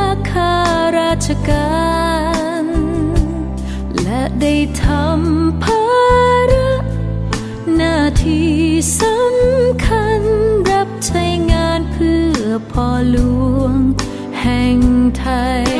า การ และได้ทำภาระหน้าที่สำคัญรับใช้งานเพื่อพ่อหลวงแห่งไทย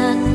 ศั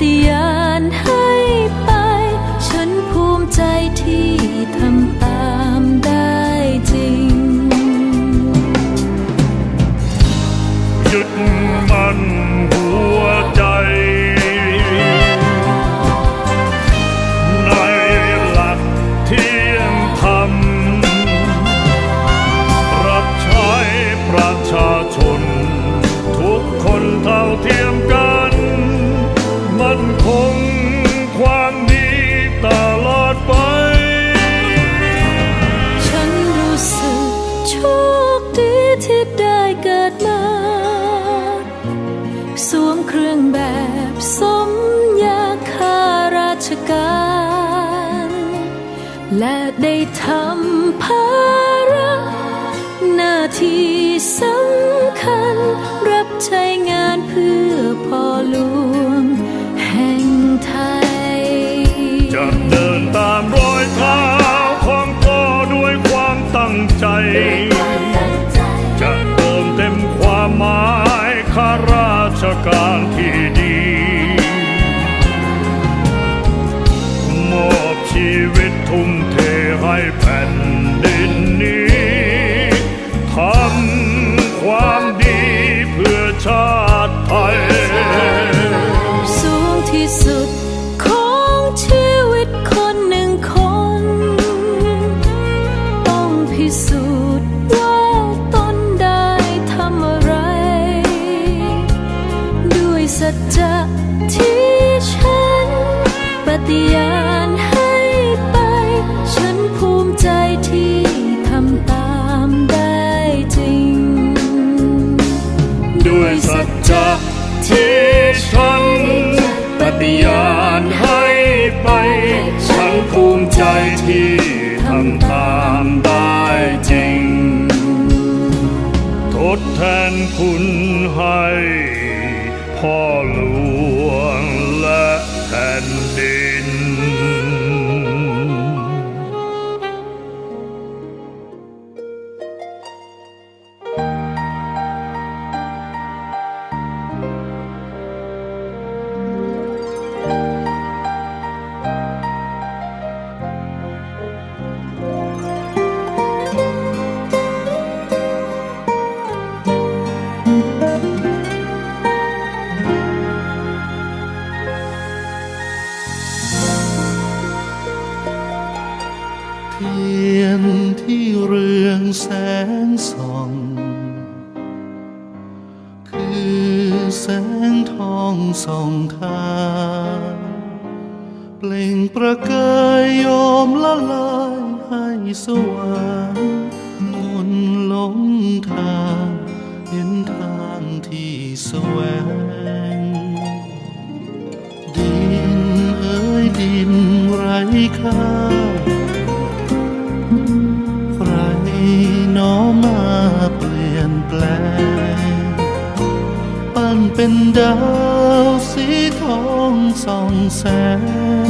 ป ชการ และได้ทำภาระหน้าที่สำคัญ รับใช้งานเพื่อพ่อหลวง สัจจะที่ฉันปฏิญาณให้ไป ฉันภูมิใจที่ทำตามได้จริง ทดแทนคุณให้พ่อหลวง ระกายโยมละลายให้สว่างมนหลงทางเห็นทางที่แสวง ดินเอ้ยดินไร้ค่าใครน้อมาเปลี่ยนแปลง ปั้นเป็นดาวสีทองส่องแส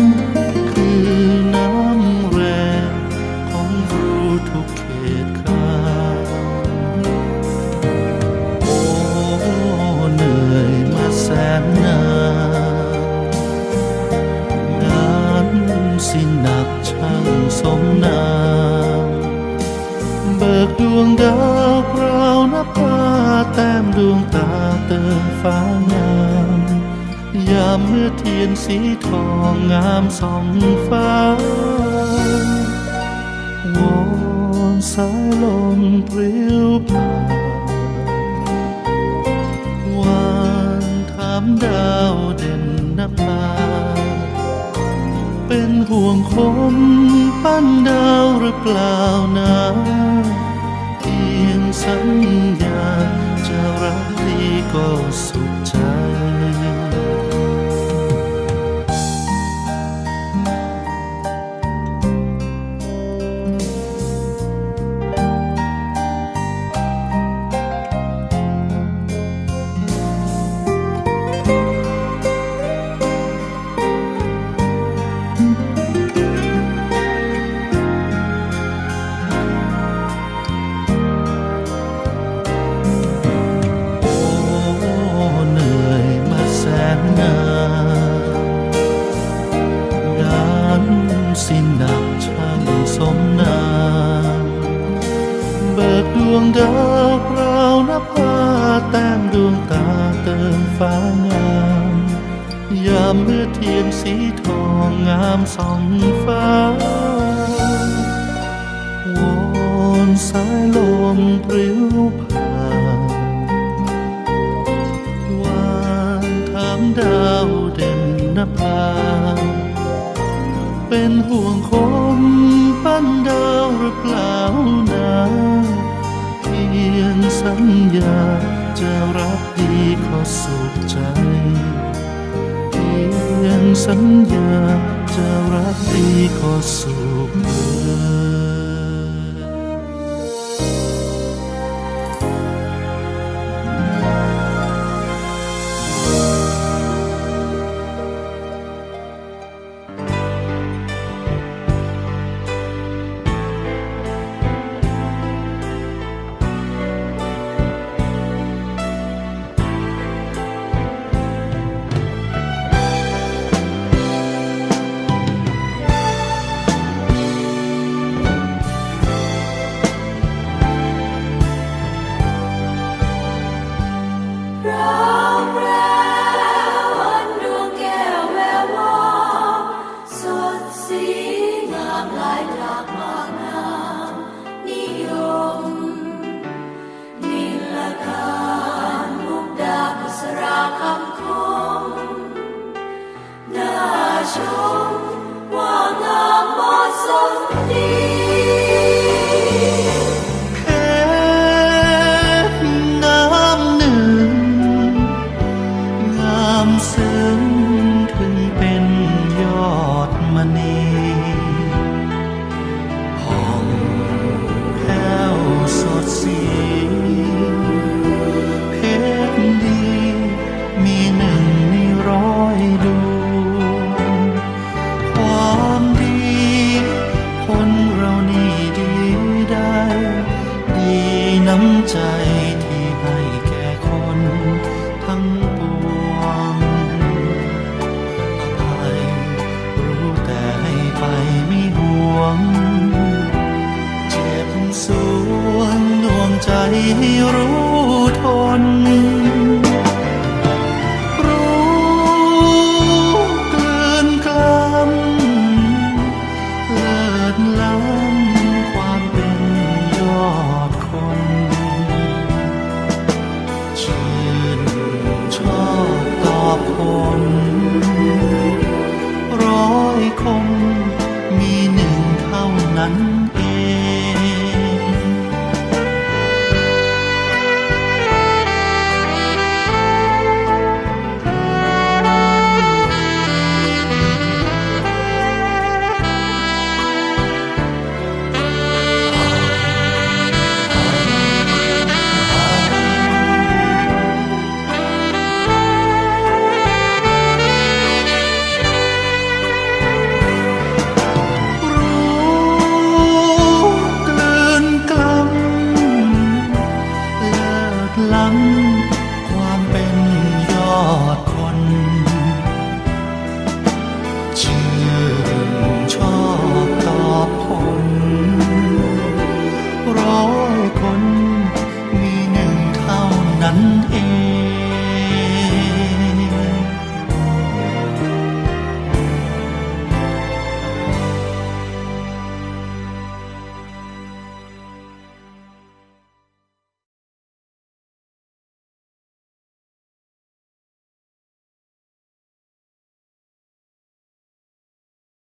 ง กดวงดาวพราวนภาแต้มดวงตาเติมฟ้างามยามเมื่อเทียนสีทองงามส่องฟ้าวอนสายลมปลิวผ่านวานถามดาวเด่นนภาเป็นห่วงคนปั้นดาวหรือเปล่านะ สัญญาจะรักดีก็สุขใจ สิ้นหนักช่างสมนามเบิกดวงดาวพรานภาแต้มดวงตาเติมฟ้างามยามเมื่อเทียนสีทองงามส่องฟ้าวอนสายลมปลิวผ่านวานถามดาวเด่นนภา เป็นห่วงคนปั้นดาวหรือเปล่านะเพียงสัญญาจะรักดีขอสุขใจ เพียงสัญญาจะรักดีขอสุขเอ่ ความซึ้งถึงเป็นยอดมณีห่องแผ้วสดสีเพชรดีมีหนึ่งในร้อยดวงความดีคนเรานี่ดีได้ ดีน้ำใจ เ and